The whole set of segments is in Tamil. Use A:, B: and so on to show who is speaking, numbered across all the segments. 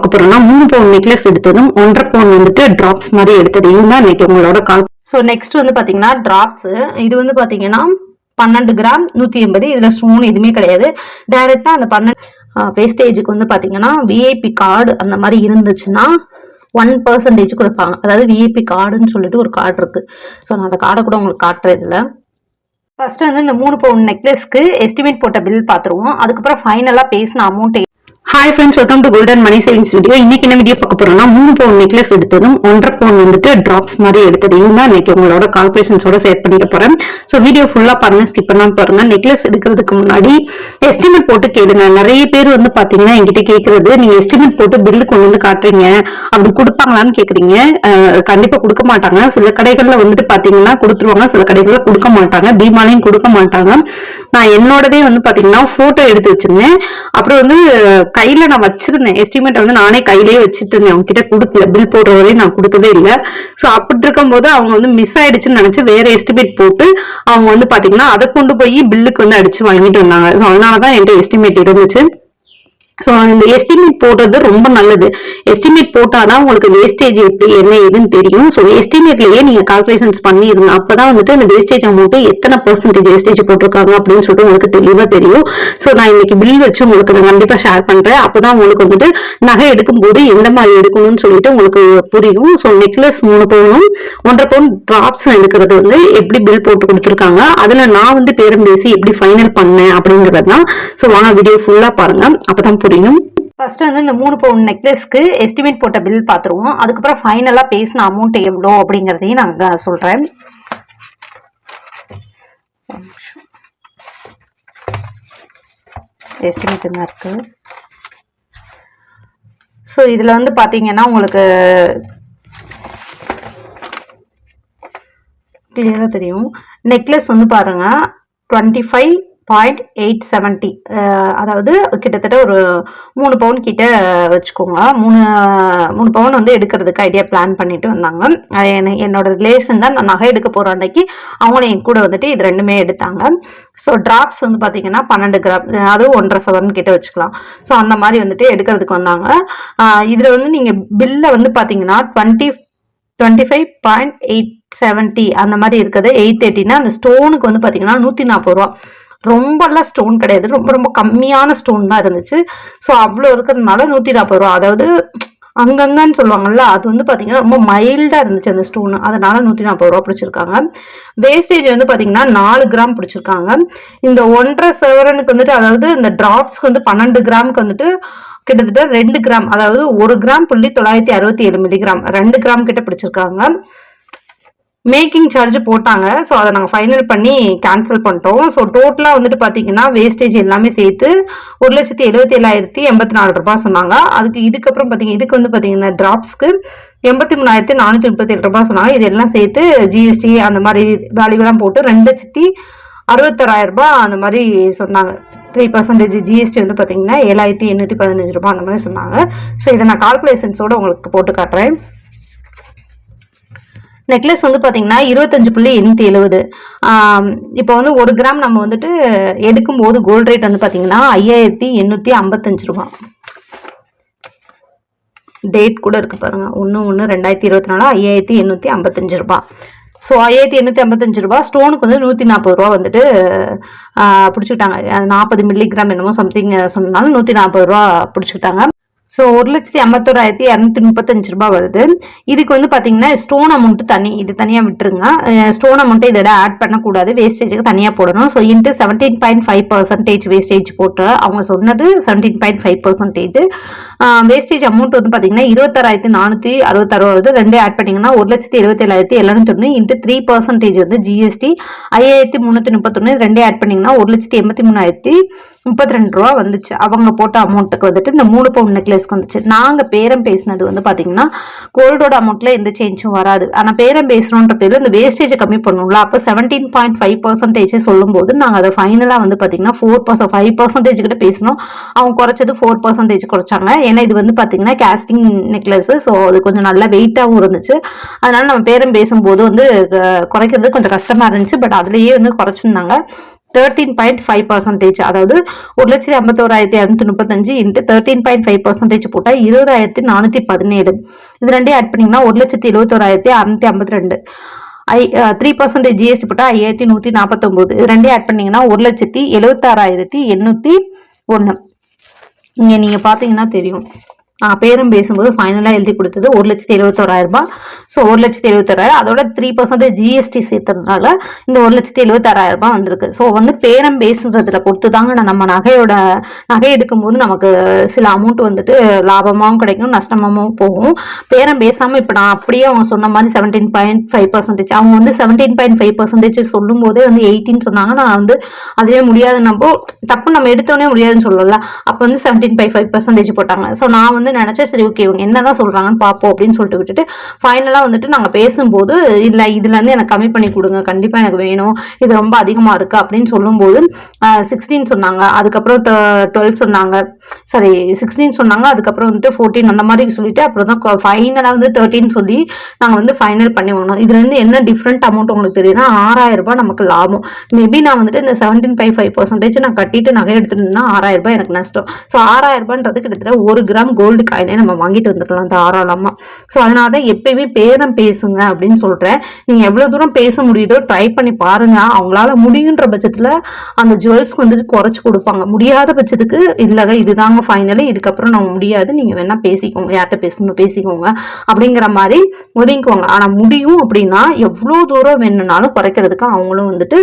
A: பார்க்க போறோம்னா மூணு பவுன் நெக்லஸ் எடுத்ததும் ஒன்றரை பவுன் வந்துட்டு டிராப்ஸ் மாதிரி எடுத்ததையும் தான் இன்னைக்கு உங்களோட கால்.
B: ஸோ நெக்ஸ்ட் வந்து பாத்தீங்கன்னா ட்ராப்ஸு இது வந்து பார்த்தீங்கன்னா பன்னெண்டு கிராம் நூற்றி எண்பது. இதில் ஸ்டோன் எதுவுமே கிடையாது. டைரக்டா அந்த பன்னெண்டு வேஸ்டேஜுக்கு வந்து பார்த்தீங்கன்னா விஐபி கார்டு அந்த மாதிரி இருந்துச்சுன்னா ஒன் பர்சன்டேஜ் கொடுப்பாங்க. அதாவது விஐபி கார்டுன்னு சொல்லிட்டு ஒரு கார்டு இருக்கு. ஸோ நான் அந்த கார்டை கூட உங்களுக்கு காட்டுறது இதில். ஃபர்ஸ்ட் வந்து இந்த மூணு பவுன் நெக்லஸ்க்கு எஸ்டிமேட் போட்ட பில் பார்த்துருவோம் அதுக்கப்புறம் ஃபைனலாக பேசின amount
A: hi friends welcome to golden money savings video இன்னைக்கு என்ன வீடியோ பார்க்க போறோம்னா மூணு பவுன் நெக்லஸ் எடுத்ததும் ஒன்றரை பவுன் வந்துட்டு டிராப்ஸ் மாதிரி எடுத்ததையும் தான் இன்னைக்கு உங்களோட கால்குலேஷன்ஸோட ஷேர் பண்ணிக்க போறேன். ஸோ வீடியோ ஃபுல்லா பாருங்க ஸ்கிப் பண்ணாம பாருங்க. நெக்லஸ் எடுக்கிறதுக்கு முன்னாடி எஸ்டிமேட் போட்டு கேளுங்க. நிறைய பேர் வந்து பாத்தீங்கன்னா என்கிட்ட கேட்கறது நீங்க எஸ்டிமேட் போட்டு பில்லு கொண்டு வந்து காட்டுறீங்க அப்படி கொடுப்பாங்களான்னு கேக்குறீங்க. கண்டிப்பா கொடுக்க மாட்டாங்க. சில கடைகள்ல வந்துட்டு பாத்தீங்கன்னா கொடுத்துருவாங்க சில கடைகள்ல கொடுக்க மாட்டாங்க. பீமாலையும் கொடுக்க மாட்டாங்க. நான் என்னோடதே வந்து பாத்தீங்கன்னா போட்டோ எடுத்து வச்சிருந்தேன். அப்புறம் வந்து கையில நான் வச்சிருந்தேன். எஸ்டிமேட்டை வந்து நானே கையிலேயே வச்சுட்டு இருந்தேன் அவங்க கிட்ட கொடுக்கல. பில் போடுற வரையும் நான் கொடுக்கவே இல்லை. ஸோ அப்படி இருக்கும்போது அவங்க வந்து மிஸ் ஆயிடுச்சுன்னு நினைச்சு வேற எஸ்டிமேட் போட்டு அவங்க வந்து பாத்தீங்கன்னா அதை கொண்டு போய் பில்லுக்கு வந்து அடிச்சு வாங்கிட்டு வந்தாங்க. ஸோ அதனாலதான் என்கிட்ட எஸ்டிமேட் இருந்துச்சு. ஸோ இந்த எஸ்டிமேட் போடுறது ரொம்ப நல்லது. எஸ்டிமேட் போட்டாதான் உங்களுக்கு வேஸ்டேஜ் எப்படி என்ன ஏதுன்னு தெரியும். ஸோ எஸ்டிமேட்லயே நீங்க கால்குலேஷன்ஸ் பண்ணிருங்க அப்பதான் வந்துட்டு இந்த வேஸ்டேஜ் அமௌண்ட் எத்தனை பர்சன்டேஜ் வேஸ்டேஜ் போட்டிருக்காங்க அப்படின்னு சொல்லிட்டு உங்களுக்கு தெளிவா தெரியும். ஸோ நான் இன்னைக்கு பில் வச்சு உங்களுக்கு நான் கண்டிப்பா ஷேர் பண்றேன். அப்பதான் உங்களுக்கு வந்துட்டு நகை எடுக்கும்போது எந்த மாதிரி எடுக்கணும்னு சொல்லிட்டு உங்களுக்கு புரியும். ஸோ நெக்லஸ் மூணு பவுனும் ஒன்றரை பவுன் டிராப்ஸ் எடுக்கிறது வந்து எப்படி பில் போட்டு கொடுத்துருக்காங்க. அதுல நான் வந்து பேரம் பேசி எப்படி ஃபைனல் பண்ணேன் அப்படிங்கிறது தான் ஸோ வாங்க வீடியோ ஃபுல்லா பாருங்க. அப்பதான் புரியும்
B: ஃபர்ஸ்ட் வந்து இந்த மூணு பவுன் நெக்லஸ்க்கு எஸ்டிமேட் போட்ட பில் பார்த்துருவோம் அதுக்கப்புறம் ஃபைனலாக பேசின அமௌண்ட் எவ்வளோ அப்படிங்கிறதையும் நான் சொல்கிறேன் எஸ்டிமேட் தான் இருக்கு? ஸோ இதில் வந்து பார்த்தீங்கன்னா உங்களுக்கு கிளியராக தெரியும். நெக்லஸ் வந்து பாருங்கள் twenty five point eight seventy அதாவது கிட்டத்தட்ட ஒரு மூணு பவுன் கிட்ட வச்சுக்கோங்க. மூணு மூணு பவுன் வந்து எடுக்கிறதுக்கு ஐடியா பிளான் பண்ணிட்டு வந்தாங்க. என்னோட ரிலேஷன் தான் நான் நகை எடுக்க போகிற அன்னைக்கு அவங்களும் என் கூட வந்துட்டு இது ரெண்டுமே எடுத்தாங்க. ஸோ டிராப்ஸ் வந்து பார்த்தீங்கன்னா பன்னெண்டு கிராம் அதுவும் ஒன்றரை சவரன் கிட்ட வச்சுக்கலாம். ஸோ அந்த மாதிரி வந்துட்டு எடுக்கிறதுக்கு வந்தாங்க. இதில் வந்து நீங்கள் பில்லை வந்து பார்த்தீங்கன்னா twenty twenty five point eight seventy அந்த மாதிரி இருக்குது எயிட் தேர்ட்டினா அந்த ஸ்டோனுக்கு வந்து பார்த்தீங்கன்னா நூற்றி நாற்பது ரூபா. ரொம்பலாம் ஸ்டோன் கிடையாது. ரொம்ப ரொம்ப கம்மியான ஸ்டோன் தான் இருந்துச்சு. ஸோ அவ்வளோ இருக்கிறதுனால நூற்றி நாற்பது ரூபா. அதாவது அங்கங்கன்னு சொல்லுவாங்கல்ல அது வந்து பார்த்தீங்கன்னா ரொம்ப மைல்டாக இருந்துச்சு அந்த ஸ்டோன் அதனால நூற்றி நாற்பது ரூபா பிடிச்சிருக்காங்க. வேஸ்டேஜ் வந்து பார்த்தீங்கன்னா நாலு கிராம் பிடிச்சிருக்காங்க. இந்த ஒன்றரை செவரனுக்கு வந்துட்டு அதாவது இந்த டிராப்ஸ்க்கு வந்து பன்னெண்டு கிராமுக்கு வந்துட்டு கிட்டத்தட்ட ரெண்டு கிராம் அதாவது ஒரு கிராம் புள்ளி தொள்ளாயிரத்தி அறுபத்தி ஏழு மில்லிகிராம் ரெண்டு கிராம் கிட்ட பிடிச்சிருக்காங்க. மேக்கிங் சார்ஜ் போட்டாங்க. ஸோ அதை நாங்கள் ஃபைனல் பண்ணி கேன்சல் பண்ணிட்டோம். ஸோ டோட்டலாக வந்துட்டு பார்த்தீங்கன்னா வேஸ்டேஜ் எல்லாமே சேர்த்து ஒரு லட்சத்தி எழுபத்தி ஏழாயிரத்தி எண்பத்தி நாலு ரூபாய் சொன்னாங்க. அதுக்கு இதுக்கப்புறம் பார்த்தீங்க இதுக்கு வந்து பார்த்தீங்கன்னா ட்ராப்ஸ்க்கு எண்பத்தி மூணாயிரத்தி நானூற்றி முப்பத்தி ஏழு ரூபாய் சொன்னாங்க. இது எல்லாம் சேர்த்து ஜிஎஸ்டி அந்த மாதிரி வேல்யூலாம் போட்டு ரெண்டு லட்சத்தி அறுபத்தாறாயிரம் ரூபாய் அந்த மாதிரி சொன்னாங்க. த்ரீ பர்சன்டேஜ் ஜிஎஸ்டி வந்து பார்த்தீங்கன்னா ஏழாயிரத்தி எண்ணூற்றி பதினஞ்சு ரூபாய் அந்த மாதிரி சொன்னாங்க. ஸோ இதை நான் கால்குலேஷன்ஸோட உங்களுக்கு போட்டு காட்டுறேன். நெக்லஸ் வந்து பார்த்தீங்கன்னா இருபத்தஞ்சு புள்ளி எண்ணூற்றி எழுபது இப்போ வந்து ஒரு கிராம் நம்ம வந்துட்டு எடுக்கும்போது கோல்ட் ரேட் வந்து பார்த்தீங்கன்னா ஐயாயிரத்தி எண்ணூற்றி ஐம்பத்தஞ்சு ரூபா. டேட் கூட இருக்கு பாருங்க. ஒன்று ஒன்று ரெண்டாயிரத்தி இருபத்தி நாலு ஐயாயிரத்தி எண்ணூற்றி ஐம்பத்தஞ்சு ரூபா. ஸோ ஐயாயிரத்தி எண்ணூற்றி ஐம்பத்தஞ்சு ரூபா ஸ்டோனுக்கு வந்து நூற்றி நாற்பது ரூபா வந்துட்டு பிடிச்சிக்கிட்டாங்க. நாற்பது மில்லிகிராம் என்னமோ சம்திங் சொன்னாலும் நூற்றி நாற்பது ரூபா பிடிச்சிக்கிட்டாங்க. ஸோ ஒரு லட்சத்தி ஐம்பத்தோராயிரத்தி இரநூத்தி முப்பத்தஞ்சு ரூபாய் வருது. இதுக்கு வந்து பார்த்தீங்கன்னா ஸ்டோன் அமௌண்ட்டு தனி இது தனியாக விட்டுருங்க. ஸ்டோன் அமௌண்ட்டை இதோட ஆட் பண்ணக்கூடாது. வேஸ்டேஜுக்கு தனியாக போடணும். So into seventeen point five percentage wastage போட்டு அவங்க சொன்னது seventeen point five percentage wastage amount வந்து பார்த்தீங்கன்னா இருபத்தாறாயிரத்தி நானூற்றி அறுபத்தாறு வருது. ரெண்டு ஆட் பண்ணிங்கன்னா ஒரு லட்சத்தி இருபத்தேழாயிரத்தி எழுநூத்தி ஒன்று இன்ட்டு த்ரீ பர்சன்டேஜ் வந்து ஜிஎஸ்டி ஐயாயிரத்தி முந்நூற்றி முப்பத்தொன்று ரெண்டே ஆட் பண்ணிங்கன்னா ஒரு லட்சத்தி எண்பத்தி மூணாயிரத்தி முப்பத்தி ரெண்டு ரூபா வந்துச்சு. அவங்க போட்ட அமௌண்ட்டுக்கு வந்துட்டு இந்த மூணு பவுன் நெக்லஸ்க்கு வந்துச்சு. நாங்கள் பேரம் பேசினது வந்து பார்த்தீங்கன்னா கோல்டோட அமௌண்ட்டில் எந்த சேஞ்சும் வராது. ஆனால் பேரம் பேசுகிறோன்ற பேர் இந்த வேஸ்டேஜை கம்மி பண்ணுவோம்ல அப்போ செவன்டீன் பாயிண்ட் ஃபைவ் பர்சன்டேஜ் சொல்லும்போது நாங்கள் அதை ஃபைனலாக வந்து பார்த்தீங்கன்னா ஃபோர் பர்சன்ட் ஃபைவ் பர்சன்டேஜ் கிட்ட பேசினோம். அவங்க குறைச்சது ஃபோர் பர்சன்டேஜ் குறைச்சாங்க. ஏன்னா இது வந்து பார்த்தீங்கன்னா கேஸ்டிங் நெக்லஸ் ஸோ அது கொஞ்சம் நல்லா வெயிட்டாகவும் இருந்துச்சு. அதனால நம்ம பேரம் பேசும்போது வந்து குறைக்கிறது கொஞ்சம் கஷ்டமாக இருந்துச்சு. பட் அதுலேயே வந்து குறைச்சிருந்தாங்க. தேர்ட்டீன் பாயிண்ட் ஃபைவ் பர்சன்டேஜ் அதாவது ஒரு லட்சத்தி ஐம்பத்தோராயிரத்தி இரநூத்தி முப்பத்தஞ்சு into thirteen point five percentage போட்டால் இருபதாயிரத்தி நானூற்றி பதினேழு. இது ரெண்டே ஆட் பண்ணிங்கன்னா ஒரு லட்சத்தி எழுபத்தோராயிரத்தி அறுநூத்தி ஐம்பத்தி ரெண்டு. ஐ த்ரீ பர்சன்டேஜ் ஜிஎஸ்டி போட்டால் ஐயாயிரத்தி நூற்றி நாற்பத்தொம்போது இது ரெண்டே ஆட் பண்ணிங்கன்னா ஒரு லட்சத்தி எழுபத்தாறாயிரத்தி எண்ணூற்றி ஒன்று இங்கே நீங்கள் பார்த்தீங்கன்னா தெரியும். பேரும் பேசும்போது ஃபைனலாக எழுதி கொடுத்தது ஒரு லட்சத்தி எழுபத்தோராயிரம் ரூபாய். ஸோ ஒரு லட்சத்தி எழுபத்தோராயிரம் அதோட த்ரீ பர்சன்டேஜ் ஜிஎஸ்டி சேர்த்ததுனால இந்த ஒரு லட்சத்தி எழுபத்தாறாயிரம் ரூபாய் வந்திருக்கு. ஸோ வந்து பேரம் பேசுறதுல பொறுத்து தாங்க நான் நம்ம நகையோட நகை எடுக்கும்போது நமக்கு சில அமௌண்ட் வந்துட்டு லாபமாகவும் கிடைக்கும் நஷ்டமாகவும் போகும். பேரம் பேசாமல் இப்போ நான் அப்படியே அவங்க சொன்ன மாதிரி செவன்டீன் பாயிண்ட் ஃபைவ் பர்சன்டேஜ் அவங்க வந்து செவன்டீன் பாயிண்ட் ஃபைவ் பர்சன்டேஜ் சொல்லும் போதே வந்து எயிட்டின்னு சொன்னாங்க. நான் வந்து அதுவே முடியாது நம்ம டப்பு நம்ம எடுத்தோடனே முடியாதுன்னு சொல்லல. அப்போ வந்து செவன்டீன் பாயிண்ட் ஃபைவ் பர்சன்டேஜ் போட்டாங்க. ஸோ நான் வந்து நினச்சேன் சரி ஓகே இவங்க என்னதான் சொல்கிறாங்கன்னு பார்ப்போம் அப்படின்னு சொல்லிட்டு விட்டுட்டு ஃபைனலாக வந்துட்டு நாங்கள் பேசும்போது இல்லை இதுலேருந்து எனக்கு கம்மி பண்ணி கொடுங்க கண்டிப்பாக எனக்கு வேணும் இது ரொம்ப அதிகமாக இருக்குது அப்படின்னு சொல்லும்போது சிக்ஸ்டீன் சொன்னாங்க. அதுக்கப்புறம் டுவெல் சொன்னாங்க. சாரி சிக்ஸ்டீன் சொன்னாங்க. அதுக்கப்புறம் வந்துட்டு ஃபோர்டீன் அந்த மாதிரி சொல்லிட்டு அப்புறம் தான் ஃபைனலாக வந்து தேர்ட்டின் சொல்லி நாங்கள் வந்து ஃபைனல் பண்ணி வாங்கினோம் இதுலேருந்து என்ன டிஃப்ரெண்ட் அமௌண்ட் உங்களுக்கு தெரியுதுன்னா ஆறாயிரம் ரூபாய் நமக்கு லாபம். மேபி நான் வந்துட்டு இந்த செவன்டீன் ஃபைவ் ஃபைவ் பர்சன்டேஜ் நான் கட்டிட்டு நகை எடுத்துட்டேன்னா ஆறாயிரம் ரூபாய் எனக்கு நஷ்டம். ஸோ ஆறாயிரம் ரூபான்றது கிட்டத்தட்ட ஒரு கிராம் கோல்டு காயினே நம்ம வாங்கிட்டு வந்துக்கலாம் தாராளமாக ஸோ அதனால தான் எப்பயுமே பேரம் பேசுங்க அப்படின்னு சொல்கிறேன் நீங்கள் எவ்வளோ தூரம் பேச முடியுதோ ட்ரை பண்ணி பாருங்க. அவங்களால முடியுன்ற பட்சத்தில் அந்த ஜுவல்ஸ்க்கு வந்து குறைச்சி கொடுப்பாங்க. முடியாத பட்சத்துக்கு இல்லைங்க இதுதாங்க ஃபைனலி இதுக்கப்புறம் நம்ம முடியாது. நீங்கள் வேணால் பேசிக்கோங்க. யார்கிட்ட பேசணும் பேசிக்கோங்க. அப்படிங்கிற மாதிரி ஒதுங்கிக்கோங்க. ஆனால் முடியும் அப்படின்னா எவ்வளோ தூரம் வேணும்னாலும் குறைக்கிறதுக்கு அவங்களும் வந்துட்டு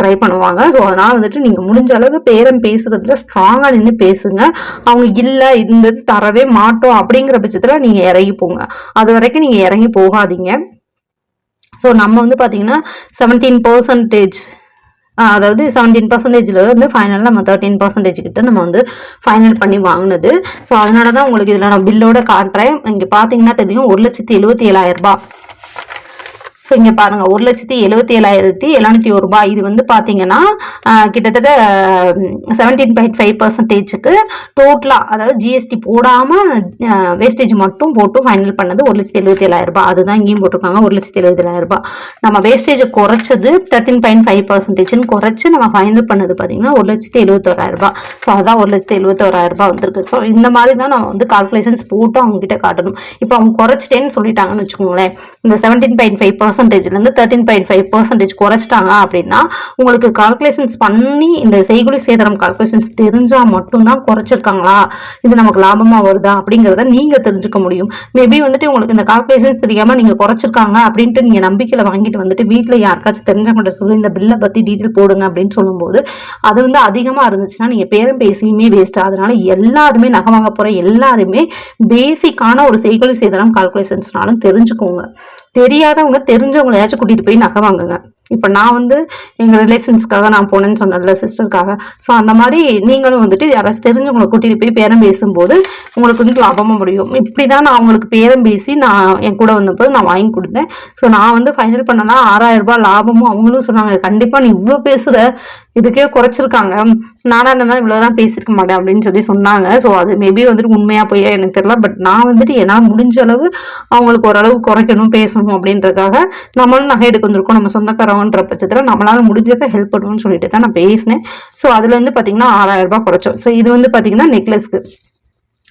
B: ட்ரை பண்ணுவாங்க. ஸோ அதனால் வந்துட்டு நீங்கள் முடிஞ்ச அளவு பேரம் பேசுறதுல ஸ்ட்ராங்காக நின்று பேசுங்க. அவங்க இல்லை இந்த தர வரவே மாட்டோம் அப்படிங்கிற பட்சத்தில் நீங்கள் இறங்கி போங்க. அது வரைக்கும் நீங்கள் இறங்கி போகாதீங்க. ஸோ நம்ம வந்து பார்த்தீங்கன்னா செவன்டீன் பர்சன்டேஜ் அதாவது செவன்டீன் பர்சன்டேஜில் வந்து ஃபைனலாக நம்ம தேர்ட்டீன் பர்சன்டேஜ் கிட்ட நம்ம வந்து ஃபைனல் பண்ணி வாங்கினது. ஸோ அதனால தான் உங்களுக்கு இதில் நான் பில்லோட காட்டுறேன். இங்கே பார்த்தீங்கன்னா தெரியும் ஒரு லட்சத்தி எழுபத்தி ஏழாயிரம் ரூபாய். ஸோ இங்கே பாருங்கள் ஒரு லட்சத்தி எழுபத்தி ஏழாயிரத்தி எழுநூத்தி ஒரு ரூபாய். இது வந்து பார்த்தீங்கன்னா கிட்டத்தட்ட செவன்டீன் பாயிண்ட் ஃபைவ் பர்சன்டேஜுக்கு டோட்டலாக அதாவது ஜிஎஸ்டி போடாமல் வேஸ்டேஜ் மட்டும் போட்டு ஃபைனல் பண்ணது ஒரு லட்சத்தி எழுபத்தி ஏழாயிரம் ரூபாய். அதுதான் இங்கேயும் போட்டிருக்காங்க ஒரு லட்சத்தி எழுபத்தி ஏழாயிரம் ரூபாய். நம்ம வேஸ்டேஜை குறைச்சது தேர்ட்டின் பாயிண்ட் ஃபைவ் பர்சன்டேஜ்னு குறைச்சி நம்ம ஃபைனல் பண்ணது பார்த்தீங்கன்னா ஒரு லட்சத்தி எழுபத்தோராயிரம் ரூபாய். ஸோ அதான் ஒரு லட்சத்தி எழுபத்தோராயிரம் ரூபாய் வந்திருக்கு. ஸோ இந்த மாதிரி தான் நம்ம வந்து கால்குலேஷன்ஸ் போட்டு அவங்க கிட்ட காட்டணும். இப்போ அவங்க குறைச்சிட்டேன்னு சொல்லிட்டாங்கன்னு வச்சுக்கோங்களேன் இந்த செவன்டீன் பாயிண்ட் ஃபைவ் பர்சன்டேஜ்லேருந்து தேர்ட்டின் பாயிண்ட் ஃபைவ் பர்சன்டேஜ் குறைச்சிட்டாங்க அப்படின்னா உங்களுக்கு கால்குலேஷன்ஸ் பண்ணி இந்த செய்குலி சேதாரம் கால்குலேஷன்ஸ் தெரிஞ்சால் மட்டும்தான் குறைச்சிருக்காங்களா? இது நமக்கு லாபமாக வருதா? அப்படிங்கிறத நீங்கள் தெரிஞ்சுக்க முடியும். மேபி வந்துட்டு உங்களுக்கு இந்த கால்குலேஷன்ஸ் தெரியாமல் நீங்கள் குறைச்சிருக்காங்க அப்படின்ட்டு நீங்கள் நம்பிக்கையில் வாங்கிட்டு வந்துட்டு வீட்டில் யாருக்காச்சும் தெரிஞ்சவங்கள்ட்ட சொல்லி இந்த பில்லை பற்றி டீட்டெயில் போடுங்க அப்படின்னு சொல்லும்போது அது வந்து அதிகமாக இருந்துச்சுன்னா நீங்கள் பேரம் பேசியுமே வேஸ்ட் அதனால எல்லாருமே நகை வாங்க போகிற எல்லாருமே பேசிக்கான ஒரு செய்கொலி சேதாரம் கால்குலேஷன்ஸ்னாலும் தெரிஞ்சுக்கோங்க. தெரியாதவங்க தெரிஞ்சவங்களையாச்சும் கூட்டிட்டு போய் நகை வாங்குங்க. இப்போ நான் வந்து எங்கள் ரிலேஷன்ஸ்க்காக நான் போனேன்னு சொன்னேன்ல சிஸ்டருக்காக ஸோ அந்த மாதிரி நீங்களும் வந்துட்டு யாராச்சும் தெரிஞ்சவங்களை கூட்டிகிட்டு போய் பேரம் பேசும்போது உங்களுக்கு வந்து லாபமாக முடியும். இப்படி தான் நான் அவங்களுக்கு பேரம் பேசி நான் என் கூட வந்தப்போது நான் வாங்கி கொடுத்தேன். ஸோ நான் வந்து ஃபைனல் பண்ணனா ஆறாயிரம் ரூபாய் லாபமும் அவங்களும் சொன்னாங்க கண்டிப்பாக நீ இவ்வளோ பேசுகிற இதுக்கே குறைச்சிருக்காங்க. நானா இருந்தாலும் இவ்வளோதான் பேசியிருக்க மாட்டேன் அப்படின்னு சொல்லி சொன்னாங்க. ஸோ அது மேபி வந்துட்டு உண்மையாக போய் எனக்கு தெரியல பட் நான் வந்துட்டு என்னால் முடிஞ்ச அளவு அவங்களுக்கு ஓரளவு குறைக்கணும் பேசணும் அப்படின்றதுக்காக நம்மளும் நகை எடுக்க வந்திருக்கோம். நம்ம சொந்தக்காரவன்ற பட்சத்தில் நம்மளால முடிஞ்சதை ஹெல்ப் பண்ணுவோம்னு சொல்லிட்டு தான் நான் பேசினேன். ஸோ அதுல இருந்து பார்த்தீங்கன்னா ஆறாயிரம் ரூபாய் குறைச்சோம். ஸோ இது வந்து பார்த்தீங்கன்னா நெக்லஸ்க்கு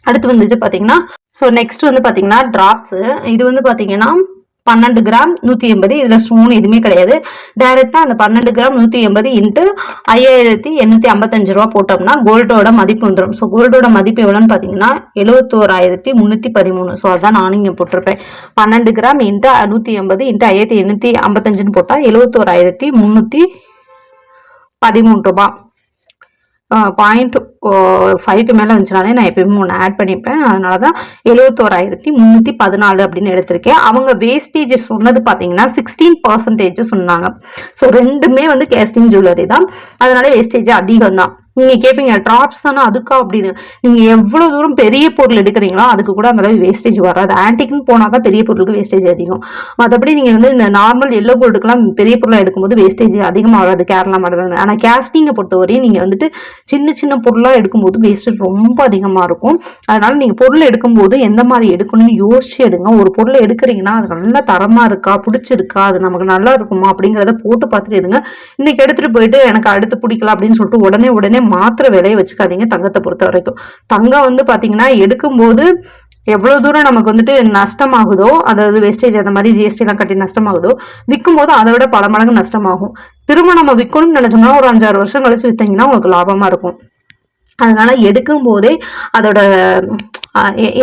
B: அடுத்து வந்துட்டு பார்த்தீங்கன்னா ஸோ நெக்ஸ்ட் வந்து பார்த்தீங்கன்னா ட்ராப்ஸு இது வந்து பார்த்தீங்கன்னா பன்னெண்டு கிராம் நூற்றி எண்பது. இதில் ஸ்டோன் எதுவுமே கிடையாது. டைரக்டா அந்த பன்னெண்டு கிராம் நூற்றி எண்பது இன்ட்டு ஐயாயிரத்தி எண்ணூற்றி ஐம்பத்தஞ்சு ரூபா போட்டோம்னா கோல்டோட மதிப்பு வந்துடும் ஸோ கோல்டோட மதிப்பு எவ்வளோன்னு பாத்தீங்கன்னா எழுபத்தோராயிரத்தி முந்நூற்றி பதிமூணு. ஸோ அதான் நானும் இங்கே போட்டிருப்பேன். பன்னெண்டு கிராம் இன்ட்டு நூற்றி எண்பது இன்ட்டு ஐயாயிரத்தி எண்ணூற்றி ஐம்பத்தஞ்சுன்னு போட்டால் எழுபத்தோராயிரத்தி முன்னூத்தி பதிமூணு ரூபா. பாயிண்ட் ஃபைவ்க்கு மேலே இருந்துச்சுனாலே நான் எப்பயுமே ஒன்று ஆட் பண்ணிப்பேன். அதனால தான் எழுபத்தோராயிரத்தி முந்நூற்றி பதினாலு அப்படின்னு எடுத்திருக்கேன். அவங்க வேஸ்டேஜ் சொன்னது பார்த்தீங்கன்னா சிக்ஸ்டீன் பர்சன்டேஜ் சொன்னாங்க. ஸோ ரெண்டுமே வந்து கேஸ்டிங் ஜுவல்லரி தான். அதனால வேஸ்டேஜ் அதிகம் தான் நீங்க கேட்பீங்க ட்ராப்ஸ் தானே அதுக்கா அப்படின்னு. நீங்க எவ்வளவு தூரம் பெரிய பொருள் எடுக்கிறீங்களோ அதுக்கு கூட அந்த அளவு வேஸ்டேஜ் வராது. ஆன்டிக்னு போனா தான் பெரிய பொருளுக்கு வேஸ்டேஜ் அதிகம். மற்றபடி நீங்க வந்து இந்த நார்மல் எல்லோ கோல்டுக்குலாம் பெரிய பொருளா எடுக்கும்போது வேஸ்டேஜ் அதிகமாக வராது கேரளா மாடல். ஆனா கேஸ்டிங்கை பொறுத்தவரையும் நீங்க வந்துட்டு சின்ன சின்ன பொருளா எடுக்கும்போது வேஸ்டேஜ் ரொம்ப அதிகமா இருக்கும். அதனால நீங்க பொருள் எடுக்கும்போது எந்த மாதிரி எடுக்கணும்னு யோசிச்சு எடுங்க. ஒரு பொருளை எடுக்கிறீங்கன்னா அது நல்லா தரமா இருக்கா பிடிச்சிருக்கா அது நமக்கு நல்லா இருக்குமா அப்படிங்கிறத போட்டு பார்த்துட்டு எடுங்க இன்னைக்கு எடுத்துட்டு போயிட்டு எனக்கு அடுத்து பிடிக்கல அப்படின்னு சொல்லிட்டு உடனே உடனே மாத்திர விலையை வச்சுக்காதீங்க தங்கத்தை பொறுத்த வரைக்கும். தங்கம் வந்து பார்த்தீங்கன்னா எடுக்கும்போது எவ்வளவு தூரம் நமக்கு வந்துட்டு நஷ்டமாகுதோ அதாவது வேஸ்டேஜ் அந்த மாதிரி ஜிஎஸ்டி எல்லாம் கட்டி நஷ்டமாகுதோ விற்கும் போது அதை விட பல மடங்கு நஷ்டமாகும். திரும்ப நம்ம விற்கணும்னு நினைச்சோம்னா ஒரு அஞ்சாறு வருஷம் கழிச்சு வித்தீங்கன்னா உங்களுக்கு லாபமா இருக்கும். அதனால எடுக்கும் போதே அதோட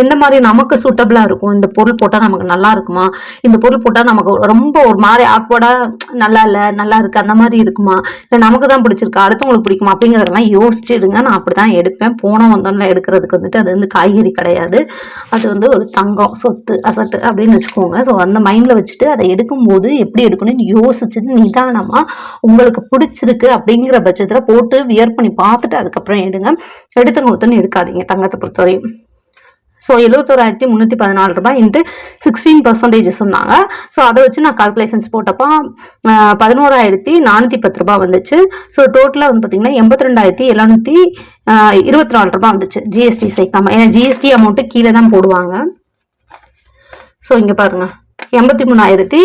B: எந்த மாதிரி நமக்கு சூட்டபிளாக இருக்கும்? இந்த பொருள் போட்டால் நமக்கு நல்லா இருக்குமா? இந்த பொருள் போட்டால் நமக்கு ரொம்ப ஒரு மாதிரி ஆக்வர்டாக நல்லா இல்லை நல்லா இருக்குது அந்த மாதிரி இருக்குமா? இல்லை நமக்கு தான் பிடிச்சிருக்கா? அடுத்தவங்களுக்கு பிடிக்குமா? அப்படிங்கிறதெல்லாம் யோசிச்சுடுங்க நான் அப்படி தான் எடுப்பேன். போன வந்தோம்ல எடுக்கிறதுக்கு வந்துட்டு அது வந்து காய்கறி கிடையாது. அது வந்து ஒரு தங்கம் சொத்து அசட்டு அப்படின்னு வச்சுக்கோங்க. ஸோ அந்த மைண்டில் வச்சுட்டு அதை எடுக்கும்போது எப்படி எடுக்கணும்னு யோசிச்சுட்டு நிதானமாக உங்களுக்கு பிடிச்சிருக்கு அப்படிங்கிற பட்சத்தில் போட்டு வியர் பண்ணி பார்த்துட்டு அதுக்கப்புறம் எடுங்க. எடுத்துங்க ஒத்துன்னு எடுக்காதீங்க தங்கத்தை பொறுத்தவரையும். ஸோ எழுபத்தோராயிரத்தி முந்நூற்றி பதினாலு ரூபாய் இன்ட்டு சிக்ஸ்டீன் பர்சன்டேஜ் சொன்னாங்க. ஸோ அதை வச்சு நான் கால்குலேஷன்ஸ் போட்டப்போ பதினோராயிரத்தி நானூற்றி பத்து ரூபாய் வந்துச்சு. ஸோ டோட்டலாக வந்து பார்த்தீங்கன்னா எண்பத்தி ரெண்டாயிரத்தி எழுநூற்றி இருபத்தி நாலு ரூபாய் வந்துச்சு. ஜிஎஸ்டி சேர்க்காம. ஏன்னா ஜிஎஸ்டி அமௌண்ட்டு கீழே தான் போடுவாங்க. ஸோ இங்கே பாருங்க. எண்பத்தி மூணாயிரத்தி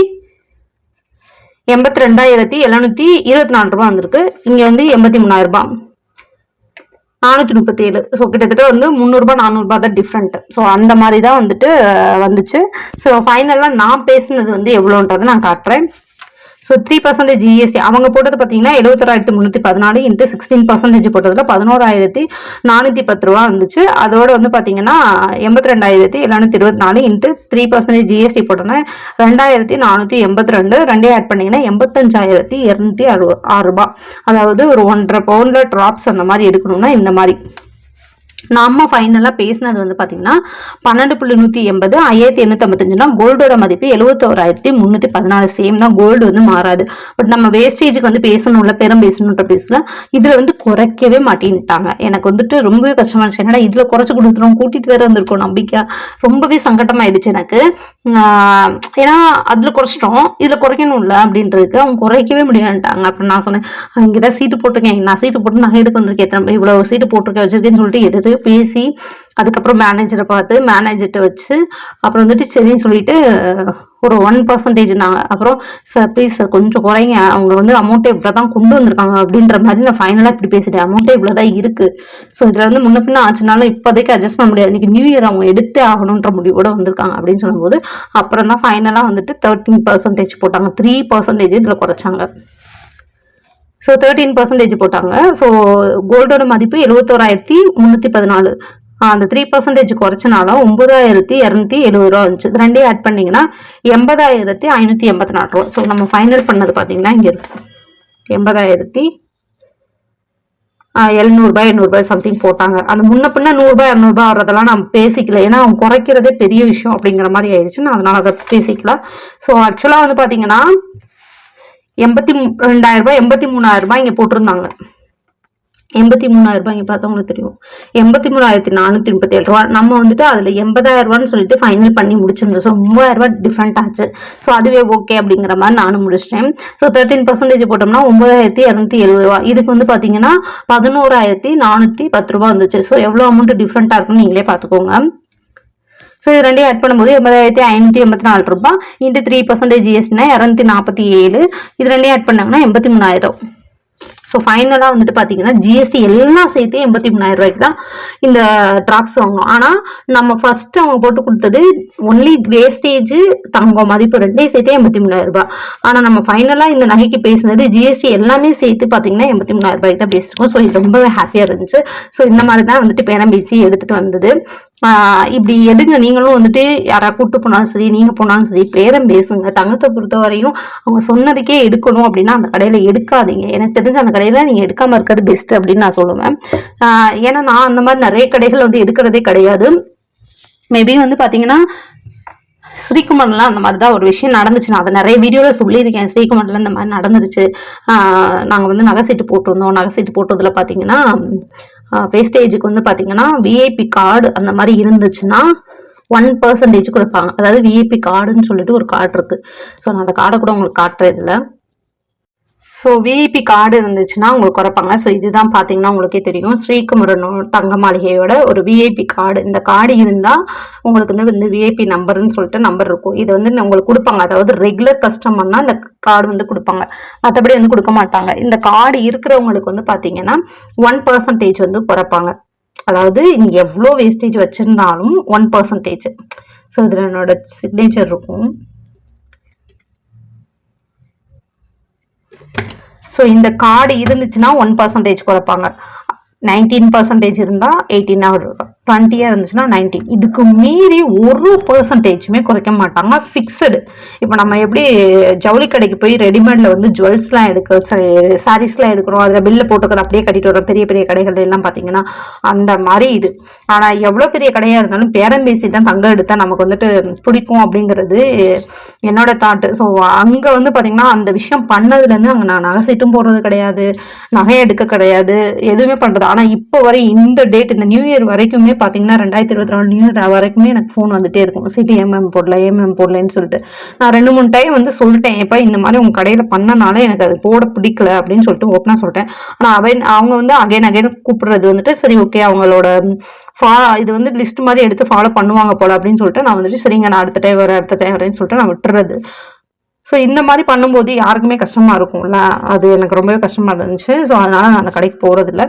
B: எண்பத்தி ரெண்டாயிரத்தி எழுநூற்றி இருபத்தி நாலு ரூபாய் வந்திருக்கு. இங்கே வந்து எண்பத்தி மூணாயிரம் ரூபாய். நானூற்றி முப்பத்தி ஏழு ஸோ கிட்டத்தட்ட வந்து முந்நூறுபா நானூறுபா தான் டிஃப்ரெண்ட் ஸோ அந்த மாதிரி தான் வந்துட்டு வந்துச்சு. ஸோ ஃபைனலாக நான் பேசுனது வந்து எவ்வளோன்றதை நான் காட்டுறேன். ஸோ த்ரீ பர்சன்டேஜ் ஜிஎஸ்டி அவங்க போட்டது பார்த்தீங்கன்னா எழுபத்தொராயிரத்தி முந்நூற்றி பதினாலு இன்ட்டு சிக்ஸ்டீன் பர்சன்டேஜ் போட்டதில் பதினோராயிரத்தி நானூற்றி பத்து ரூபா வந்துச்சு அதோட வந்து பார்த்தீங்கன்னா எண்பத்தி ரெண்டாயிரத்தி எழுநூத்தி இருபத்தி நாலு இன்ட்டு த்ரீ பர்சன்டேஜ் ஜிஎஸ்டி போட்டோன்னா ரெண்டாயிரத்தி நானூற்றி எண்பத்தி ரெண்டு. ரெண்டே ஆட் பண்ணீங்கன்னா எண்பத்தஞ்சாயிரத்தி இரநூத்தி அறு ஆறு ரூபா. அதாவது ஒரு ஒன்றரை பவுண்டில் ட்ராப்ஸ் அந்த மாதிரி எடுக்கணும்னா இந்த மாதிரி. நம்ம ஃபைனலாக பேசினது வந்து பார்த்தீங்கன்னா பன்னெண்டு புள்ளி நூற்றி எண்பது ஐயாயிரத்தி எண்ணூற்றி ஐம்பத்தஞ்சுனா கோல்டோட மதிப்பு எழுபத்தோராயிரத்தி முந்நூற்றி பதினாலு சேம் தான் கோல்டு வந்து மாறாது. பட் நம்ம வேஸ்டேஜுக்கு வந்து பேசணும்ல பெரும் பேசணுன்ற பேசல இதில் வந்து குறைக்கவே மாட்டேன்ட்டாங்க எனக்கு வந்துட்டு ரொம்பவே கஷ்டமா இருந்துச்சு. என்னடா இதில் குறைச்சி கொடுத்துரும் கூட்டிகிட்டு வேற வந்திருக்கோம் நம்பிக்கை. ரொம்பவே சங்கடமாயிடுச்சு எனக்கு. ஏன்னா அதில் குறைச்சிட்டோம் இதில் குறைக்கணும்ல அப்படின்றதுக்கு அவங்க குறைக்கவே முடியாதுட்டாங்க அப்புறம் நான் சொன்னேன் இங்கே தான் சீட்டு போட்டிருக்கேன். நான் சீட்டு போட்டு நகை எடுக்க வந்திருக்கேன். எத்தனை இவ்வளோ சீட்டு போட்டிருக்கேன் வச்சிருக்கேன்னு சொல்லிட்டு எது பேசி அதுக்கப்புறம் மேனேஜரை பார்த்து மேனேஜர்கிட்ட வச்சு அப்புறம் வந்துட்டு சரின்னு சொல்லிட்டு ஒரு ஒன் பர்சன்டேஜ் நாங்கள் அப்புறம் சார் ப்ளீஸ் சார் கொஞ்சம் குறைங்க. அவங்க வந்து அமௌண்ட்டே இவ்வளோ தான் கொண்டு வந்திருக்காங்க. அப்படின்ற மாதிரி நான் ஃபைனலாக இப்படி பேசிட்டேன். அமௌண்ட்டே இவ்வளோ தான் இருக்குது ஸோ இதில் வந்து முன்ன பின்ன ஆச்சுனாலும் இப்போதைக்கு அட்ஜஸ்ட் பண்ண முடியாது. இன்னைக்கு நியூ இயர் அவங்க எடுத்தே ஆகணுன்ற முடிவோட வந்திருக்காங்க அப்படின்னு சொல்லும்போது அப்புறம் தான் ஃபைனலாக வந்துட்டு தேர்ட்டீன் பர்சன்டேஜ் போட்டாங்க. த்ரீ பர்சன்டேஜ் இதில் குறைச்சாங்க. ஸோ தேர்ட்டீன் பர்சன்டேஜ் போட்டாங்க. ஸோ கோல்டோட மதிப்பு எழுபத்தோராயிரத்தி முந்நூற்றி பதினாலு. அந்த த்ரீ பர்சன்டேஜ் குறைச்சனால ஒன்பதாயிரத்தி இரநூத்தி எழுபது ரூபா வந்துச்சு. ரெண்டே ரெண்டையும் ஆட் பண்ணீங்கன்னா எண்பதாயிரத்தி ஐநூற்றி எண்பத்தி நாலு ரூபா. ஸோ நம்ம ஃபைனல் பண்ணது பார்த்தீங்கன்னா இங்கே இருக்கு. எண்பதாயிரத்தி எழுநூறுபா எண்ணூறுபாய் சம்திங் போட்டாங்க. அந்த முன்ன பின்ன நூறுரூபா இரநூறுபா வர்றதெல்லாம் நம்ம பேசிக்கல. ஏன்னா அவங்க குறைக்கிறதே பெரிய விஷயம் அப்படிங்கிற மாதிரி ஆயிடுச்சு நான் அதனால அதை பேசிக்கல. ஸோ ஆக்சுவலாக வந்து பார்த்தீங்கன்னா எண்பத்தி ரெண்டாயிரம் ரூபாய் எண்பத்தி மூணாயிரம் ரூபாய் இங்கே போட்டிருந்தாங்க. எண்பத்தி மூணாயிரம் ரூபாய் இங்கே பார்த்தவங்களுக்கு தெரியும். எண்பத்தி மூணாயிரத்தி நானூற்றி முப்பத்தி ஏழு ரூபா நம்ம வந்துட்டு அதில் எண்பதாயிரம் ரூபான்னு சொல்லிட்டு ஃபைனல் பண்ணி முடிச்சிருந்தோம். ஸோ மூவாயிரம் ரூபாய் டிஃப்ரெண்ட் ஆச்சு. ஸோ அதுவே ஓகே அப்படிங்கிற மாதிரி நானும் முடிச்சிட்டேன். ஸோ தேர்ட்டின் பர்சன்டேஜ் போட்டோம்னா ஒன்பதாயிரத்தி இரநூத்தி எழுபது ரூபா இதுக்கு வந்து பார்த்தீங்கன்னா பதினோராயிரத்தி நானூற்றி பத்து ரூபா வந்துச்சு. ஸோ எவ்வளோ அமௌண்ட் டிஃப்ரெண்ட்டாக இருக்குன்னு நீங்களே பார்த்துக்கோங்க. ஸோ இது ரெண்டையும் ஆட் பண்ணும்போது எண்பதாயிரத்தி ஐநூற்றி எண்பத்தி நாலு ரூபாய். இன்ட்டு த்ரீ பர்சன்டேஜ் ஜிஎஸ்டினா இரநூத்தி நாற்பத்தி ஏழு. இது ரெண்டையும் ஆட் பண்ணாங்கன்னா எண்பத்தி மூணாயிரம். ஸோ ஃபைனலாக வந்துட்டு பார்த்தீங்கன்னா ஜிஎஸ்டி எல்லாம் சேர்த்து எண்பத்தி மூணாயிரம் ரூபாய்க்கு தான் இந்த ட்ராப்ஸ் வாங்கணும். ஆனால் நம்ம ஃபர்ஸ்ட் அவங்க போட்டு கொடுத்தது ஒன்லி வேஸ்டேஜ் தங்கம் மதிப்பு ரெண்டையும் சேர்த்து எண்பத்தி மூணாயிரம் ரூபாய். ஆனால் நம்ம ஃபைனலாக இந்த நகைக்கு பேசினது ஜிஎஸ்டி எல்லாமே சேர்த்து பார்த்தீங்கன்னா எண்பத்தி மூணாயிரம் ரூபாய்க்கு தான் பேசியிருக்கோம் ஸோ இது ரொம்பவே ஹாப்பியாக இருந்துச்சு. ஸோ இந்த மாதிரி தான் வந்துட்டு பேரம் பேசி எடுத்துகிட்டு வந்தது. இப்படி எடுங்க. நீங்களும் வந்துட்டு யாரா கூட்டு போனாலும் சரி நீங்க போனாலும் சரி பேரம் பேசுங்க. தங்கத்தை பொறுத்த வரையும் அவங்க சொன்னதுக்கே எடுக்கணும் அப்படின்னா அந்த கடையில எடுக்காதீங்க. எனக்கு தெரிஞ்ச அந்த கடையில நீங்க எடுக்காம இருக்கிறது பெஸ்ட் அப்படின்னு நான் சொல்லுவேன். ஏன்னா நான் அந்த மாதிரி நிறைய கடைகள் வந்து எடுக்கிறதே கிடையாது. மேபி வந்து பாத்தீங்கன்னா ஸ்ரீகுமரில் அந்த மாதிரி தான் ஒரு விஷயம் நடந்துச்சு. நான் அதை நிறைய வீடியோவில் சொல்லியிருக்கேன். ஸ்ரீகுமரில் இந்த மாதிரி நடந்துருச்சு. நாங்கள் வந்து நகை சீட்டு போட்டிருந்தோம். நகை சீட்டு போட்டதில் பார்த்தீங்கன்னா வேஸ்டேஜுக்கு வந்து பார்த்தீங்கன்னா விஐபி கார்டு அந்த மாதிரி இருந்துச்சுன்னா ஒன் பர்சன்டேஜ் கொடுப்பாங்க. அதாவது விஐபி கார்டுன்னு சொல்லிட்டு ஒரு கார்டு இருக்கு. ஸோ நான் அந்த கார்டை கூட உங்களுக்கு காட்டுறேன் ஸோ விஐபி கார்டு இருந்துச்சுன்னா உங்களுக்கு குறைப்பாங்க. ஸோ இதுதான் பார்த்தீங்கன்னா உங்களுக்கே தெரியும். ஸ்ரீகுமரன் தங்க மாளிகையோட ஒரு விஐபி கார்டு இந்த கார்டு இருந்தால் உங்களுக்கு வந்து இந்த விஐபி நம்பர்னு சொல்லிட்டு நம்பர் இருக்கும். இது வந்து உங்களுக்கு கொடுப்பாங்க. அதாவது ரெகுலர் கஸ்டமர்னா இந்த கார்டு வந்து கொடுப்பாங்க. மற்றபடி வந்து கொடுக்க மாட்டாங்க. இந்த கார்டு இருக்கிறவங்களுக்கு வந்து பார்த்தீங்கன்னா ஒன் பர்சன்டேஜ் வந்து குறைப்பாங்க. அதாவது நீங்கள் எவ்வளோ வேஸ்டேஜ் வச்சுருந்தாலும் ஒன் பர்சன்டேஜ் ஸோ இதில் என்னோட சிக்னேச்சர் இருக்கும். ஸோ இந்த கார்டு இருந்துச்சுன்னா ஒன் பர்சன்டேஜ் குறைப்பாங்க. நைன்டீன் பர்சன்டேஜ் இருந்தால் எயிட்டீன் இருக்கும் டுவெண்ட்டியாக இருந்துச்சுன்னா நைன்டீன் இதுக்கு மீறி ஒரு பர்சன்டேஜுமே குறைக்க மாட்டாங்க. ஃபிக்ஸடு இப்போ நம்ம எப்படி ஜவுளி கடைக்கு போய் ரெடிமேடில் வந்து ஜுவல்ஸ்லாம் எடுக்க சாரீஸ்லாம் எடுக்கிறோம் அதில் பில்லு போட்டுக்கிறது அப்படியே கட்டிட்டு வரோம் பெரிய பெரிய கடைகள் எல்லாம் பார்த்தீங்கன்னா அந்த மாதிரி இது. ஆனால் எவ்வளோ பெரிய கடையாக இருந்தாலும் பேரம் பேசி தான் தங்கம் எடுத்தால் நமக்கு வந்துட்டு பிடிக்கும் அப்படிங்கிறது என்னோட தாட்டு ஸோ அங்கே வந்து பார்த்தீங்கன்னா அந்த விஷயம் பண்ணதுலேருந்து அங்கே நான் நகை சீட்டும் போடுறது கிடையாது. நகை எடுக்க கிடையாது. எதுவுமே பண்ணுறது ஆனால் இப்போ வரை இந்த டேட் இந்த நியூ இயர் வரைக்குமே பார்த்தீங்கன்னா ரெண்டாயிரத்தி இருபத்தி நாலு நியூ வரைக்குமே எனக்கு ஃபோன் வந்துட்டே இருக்கும். சிட்டி எம்எம் போடல எம்எம் போடலன்னு சொல்லிட்டு. நான் ரெண்டு மூணு டைம் வந்து சொல்லிட்டேன். எப்போ இந்த மாதிரி உங்கள் கடையில் பண்ணனால எனக்கு அது போட பிடிக்கல அப்படின்னு சொல்லிட்டு ஓப்பனாக சொல்லிட்டேன். ஆனால் அவன் அவங்க வந்து அகைன் அகைன் கூப்பிடுறது வந்துட்டு சரி ஓகே அவங்களோட ஃபா இது வந்து லிஸ்ட் மாதிரி எடுத்து ஃபாலோ பண்ணுவாங்க போல அப்படின்னு சொல்லிட்டு நான் வந்துட்டு சரிங்க நான் அடுத்த டைம் வரேன் அடுத்த டைம் வரேன்னு சொல்லிட்டு நான் விட்டுறது. ஸோ இந்த மாதிரி பண்ணும்போது யாருக்குமே கஷ்டமாக இருக்கும்ல? அது எனக்கு ரொம்பவே கஷ்டமாக இருந்துச்சு. ஸோ அதனால நான் அந்த கடைக்கு போகிறதில்ல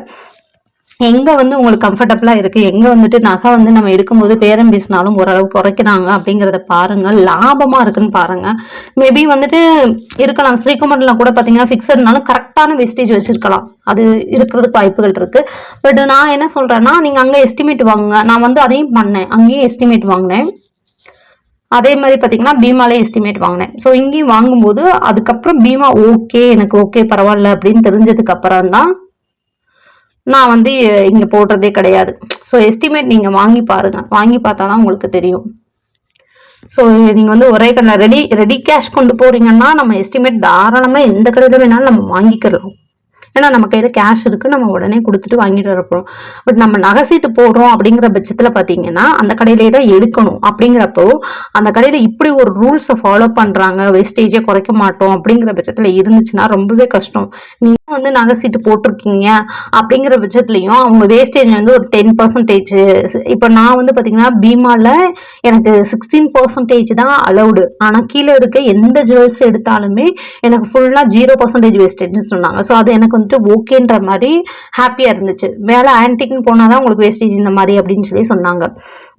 B: எங்கே வந்து உங்களுக்கு கம்ஃபர்டபுளாக இருக்குது எங்கே வந்துட்டு நகை வந்து நம்ம எடுக்கும்போது பேரம் பேசினாலும் ஓரளவு குறைக்கிறாங்க அப்படிங்கிறத பாருங்கள் லாபமாக இருக்குன்னு பாருங்கள் மேபி வந்துட்டு இருக்கலாம். ஸ்ரீகுமரில் கூட பார்த்தீங்கன்னா ஃபிக்ஸட்னாலும் கரெக்டான வெஸ்டேஜ் வச்சிருக்கலாம். அது இருக்கிறதுக்கு வாய்ப்புகள் இருக்குது பட் நான் என்ன சொல்கிறேன்னா நீங்கள் அங்கே எஸ்டிமேட் வாங்குங்க. நான் வந்து அதையும் பண்ணேன். அங்கேயும் எஸ்டிமேட் வாங்கினேன். அதே மாதிரி பார்த்தீங்கன்னா பீமாலே எஸ்டிமேட் வாங்கினேன். ஸோ இங்கேயும் வாங்கும்போது அதுக்கப்புறம் பீமா ஓகே எனக்கு ஓகே பரவாயில்ல அப்படின்னு தெரிஞ்சதுக்கு அப்புறம் தான் நான் வந்து இங்கே போடுறதே கிடையாது. ஸோ எஸ்டிமேட் நீங்கள் வாங்கி பாருங்கள் வாங்கி பார்த்தா தான் உங்களுக்கு தெரியும். ஸோ நீங்கள் வந்து ஒரே கடையில் ரெடி ரெடி கேஷ் கொண்டு போகிறீங்கன்னா நம்ம எஸ்டிமேட் தாராளமாக எந்த கடையில் வேணாலும் நம்ம வாங்கிக்கிறோம் ஏன்னா நம்ம கையில் கேஷ் இருக்குது நம்ம உடனே கொடுத்துட்டு வாங்கிட்டு வரப்போம் பட் நம்ம நகை சீட்டு போடுறோம் அப்படிங்கிற பட்சத்தில் பார்த்தீங்கன்னா அந்த கடையிலே தான் எடுக்கணும். அப்படிங்கிறப்போ அந்த கடையில் இப்படி ஒரு ரூல்ஸை ஃபாலோ பண்ணுறாங்க வேஸ்டேஜே குறைக்க மாட்டோம் அப்படிங்கிற பட்சத்தில் இருந்துச்சுன்னா ரொம்பவே கஷ்டம். நீங்கள் வந்து நகை சீட்டு போட்டிருக்கீங்க அப்படிங்கிற பட்சத்துலையும் அவங்க வேஸ்டேஜ் வந்து ஒரு டென் பர்சன்டேஜ் இப்போ நான் வந்து பார்த்தீங்கன்னா பீமாவில் எனக்கு சிக்ஸ்டீன் பர்சன்டேஜ் தான் அலௌடு ஆனால் கீழே இருக்க எந்த ஜுவல்ஸ் எடுத்தாலுமே எனக்கு ஃபுல்லாக ஜீரோ பர்சன்டேஜ் வேஸ்டேஜ்னு சொன்னாங்க. ஸோ அது எனக்கு வந்து வந்துட்டு ஓகேன்ற மாதிரி ஹாப்பியாக இருந்துச்சு. மேலே ஆன்டிக்னு போனால் தான் உங்களுக்கு வேஸ்டேஜ் இந்த மாதிரி அப்படின்னு சொல்லி சொன்னாங்க.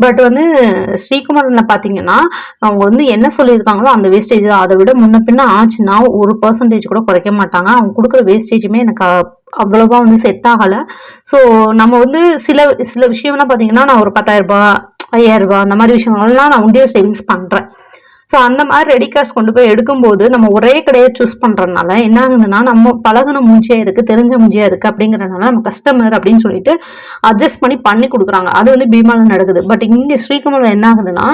B: பட் வந்து ஸ்ரீகுமரனில் பார்த்தீங்கன்னா அவங்க வந்து என்ன சொல்லியிருக்காங்களோ அந்த வேஸ்டேஜ் தான். அதை விட முன்ன பின்ன ஆச்சுன்னா ஒரு பர்சன்டேஜ் கூட குறைக்க மாட்டாங்க. அவங்க கொடுக்குற வேஸ்டேஜுமே எனக்கு அவ்வளோவா வந்து செட் ஆகலை. ஸோ நம்ம வந்து சில சில விஷயம்லாம் பார்த்தீங்கன்னா நான் ஒரு பத்தாயிரம் ரூபாய் ஐயாயிரம் ரூபாய் அந்த மாதிரி விஷயங்கள்லாம் நான் உண்டியல் சேவிங்ஸ் பண்ணுறேன் ஸோ அந்த மாதிரி ரெடி கேஷ் கொண்டு போய் எடுக்கும்போது நம்ம ஒரே கடையை சூஸ் பண்ணுறதுனால என்ன ஆகுதுன்னா நம்ம பழகுன மூஞ்சியா இருக்குது தெரிஞ்ச மூஞ்சியா இருக்குது அப்படிங்கறதுனால நம்ம கஸ்டமர் அப்படின்னு சொல்லிட்டு அட்ஜஸ்ட் பண்ணி பண்ணி கொடுக்குறாங்க. அது வந்து பீமாவில் நடக்குது. பட் இங்கே ஸ்ரீகுமரில் என்ன ஆகுதுன்னா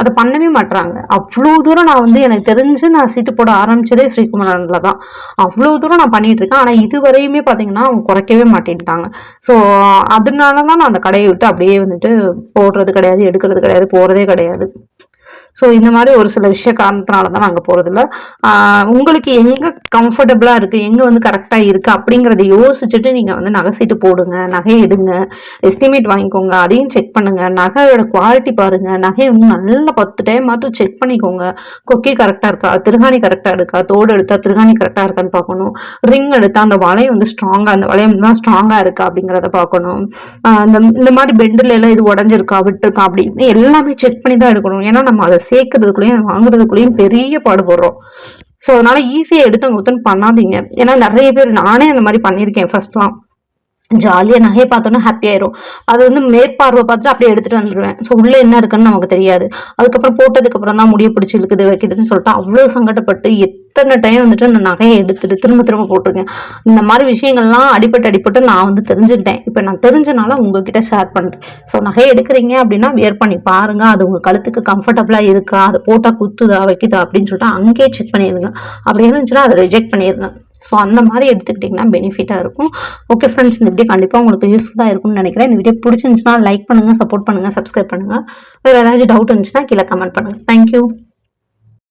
B: அதை பண்ணவே மாட்றாங்க. அவ்வளோ தூரம் நான் வந்து எனக்கு தெரிஞ்சு நான் சீட்டு போட ஆரம்பிச்சதே ஸ்ரீகுமரனில் தான். அவ்வளோ தூரம் நான் பண்ணிட்டு இருக்கேன். ஆனால் இது வரையுமே பார்த்தீங்கன்னா அவங்க குறைக்கவே மாட்டேன்ட்டாங்க. ஸோ அதனால தான் நான் அந்த கடையை விட்டு அப்படியே வந்துட்டு போடுறது கிடையாது எடுக்கிறது கிடையாது போகிறதே கிடையாது. ஸோ இந்த மாதிரி ஒரு சில விஷய காரணத்தினால தான் நாங்கள் போகிறதில்ல உங்களுக்கு எங்கே கம்ஃபர்டபுளாக இருக்குது எங்கே வந்து கரெக்டாக இருக்குது அப்படிங்கிறத யோசிச்சுட்டு நீங்கள் வந்து நகை சீட்டு போடுங்க நகை எடுங்க எஸ்டிமேட் வாங்கிக்கோங்க அதையும் செக் பண்ணுங்க நகையோட குவாலிட்டி பாருங்கள் நகையை வந்து நல்லா பத்து டைம் மாற்றும் செக் பண்ணிக்கோங்க. கொக்கி கரெக்டாக இருக்கா? திருகாணி கரெக்டாக இருக்கா? தோடு எடுத்தால் திருகாணி கரெக்டாக இருக்கான்னு பார்க்கணும். ரிங் எடுத்தால் அந்த வளையம் வந்து ஸ்ட்ராங்காக அந்த வளையம் தான் ஸ்ட்ராங்காக இருக்கா அப்படிங்கிறத பார்க்கணும். இந்த இந்த மாதிரி பெண்டில் எல்லாம் இது உடஞ்சிருக்கா? விட்டுருக்கா? அப்படின்னு எல்லாமே செக் பண்ணி தான் எடுக்கணும். ஏன்னா நம்ம அதை சேர்க்கறதுக்குள்ளேயும் வாங்குறதுக்குள்ளேயும் பெரிய பாடுபடுறோம். ஸோ அதனால ஈஸியாக எடுத்து உத்தன் பண்ணாதீங்க. ஏன்னா நிறைய பேர் நானே அந்த மாதிரி பண்ணியிருக்கேன் ஃபர்ஸ்ட்லாம் ஜாலியாக நகையை பார்த்தோன்னா ஹாப்பி ஆயிரும். அது வந்து மேற்பார்வை பார்த்துட்டு அப்படியே எடுத்துட்டு வந்துடுவேன் ஸோ உள்ளே என்ன இருக்குன்னு நமக்கு தெரியாது. அதுக்கப்புறம் போட்டதுக்கு அப்புறம் தான் முடிய பிடிச்சி இழுக்குது வைக்குதுன்னு சொல்லிட்டு அவ்வளோ சங்கடப்பட்டு எத்தனை டைம் வந்துட்டு நான் நகையை எடுத்துட்டு திரும்ப திரும்ப போட்டிருக்கேன். இந்த மாதிரி விஷயங்கள்லாம் அடிப்பட்டு அடிப்பட்டு நான் வந்து தெரிஞ்சுக்கிட்டேன். இப்போ நான் தெரிஞ்சனால உங்ககிட்ட ஷேர் பண்ணுறேன் ஸோ நகையை எடுக்கிறீங்க அப்படின்னா வியர் பண்ணி பாருங்க. அது உங்கள் கழுத்துக்கு கம்ஃபர்டபுளாக இருக்கா? அதை போட்டால் குத்துதா வைக்குதா அப்படின்னு சொல்லிட்டு அங்கேயே செக் பண்ணிடுங்க. அப்படி இருந்துச்சுன்னா அதை ரிஜெக்ட் பண்ணிடுங்க. ஸோ அந்த மாதிரி எடுத்துக்கிட்டிங்கன்னா பெனிஃபிட்டாக இருக்கும். ஓகே ஃப்ரெண்ட்ஸ் இந்த வீடியோ கண்டிப்பாக உங்களுக்கு யூஸ்ஃபுல்லாக இருக்கும்னு நினைக்கிறேன். இந்த வீடியோ பிடிச்சிருந்துச்சுன்னா லைக் பண்ணுங்கள் சப்போர்ட் பண்ணுங்கள் சப்ஸ்கிரைப் பண்ணுங்கள் வேறு ஏதாச்சும் டவுட் இருந்துச்சுன்னா கீழே கமெண்ட் பண்ணுங்கள் தேங்க்யூ